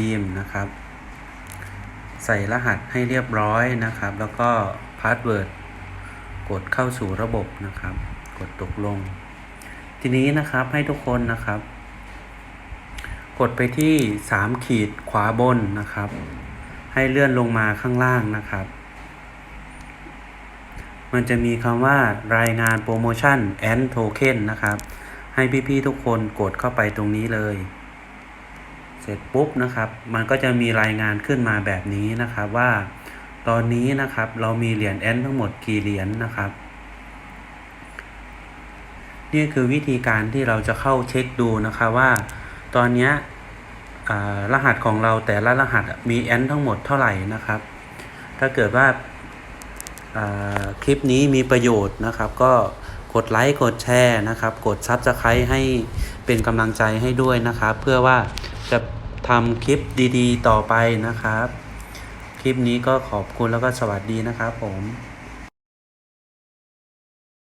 ทีมนะครับ ใส่รหัสให้เรียบร้อยนะครับ แล้วก็พาสเวิร์ดกดเข้าสู่ระบบนะครับ กดตกลง ทีนี้นะครับให้ทุกคนนะครับ กดไปที่สามขีดขวาบนนะครับ ให้เลื่อนลงมาข้างล่างนะครับ มันจะมีคำว่ารายงานโปรโมชั่นแอนโทเค็นนะครับ ให้พี่ๆทุกคนกดเข้าไปตรงนี้เลย เสร็จปุ๊บนะครับ มันก็จะมีรายงานขึ้นมาแบบนี้นะครับว่า ตอนนี้นะครับเรามีเหรียญแอนทั้งหมดกี่เหรียญนะครับ นี่คือวิธีการที่เราจะเข้าเช็คดูนะคะว่า ตอนนี้รหัสของเราแต่ละรหัสมีแอนทั้งหมดเท่าไหร่นะครับ ถ้าเกิดว่าอ่าคลิปนี้มีประโยชน์นะครับ ก็กดไลค์กดแชร์นะครับ กดซับสไครต์ให้เป็นกำลังใจให้ด้วยนะครับ เพื่อว่า จะทำคลิปดีๆ ต่อไปนะครับ คลิปนี้ก็ขอบคุณแล้วก็สวัสดีนะครับผม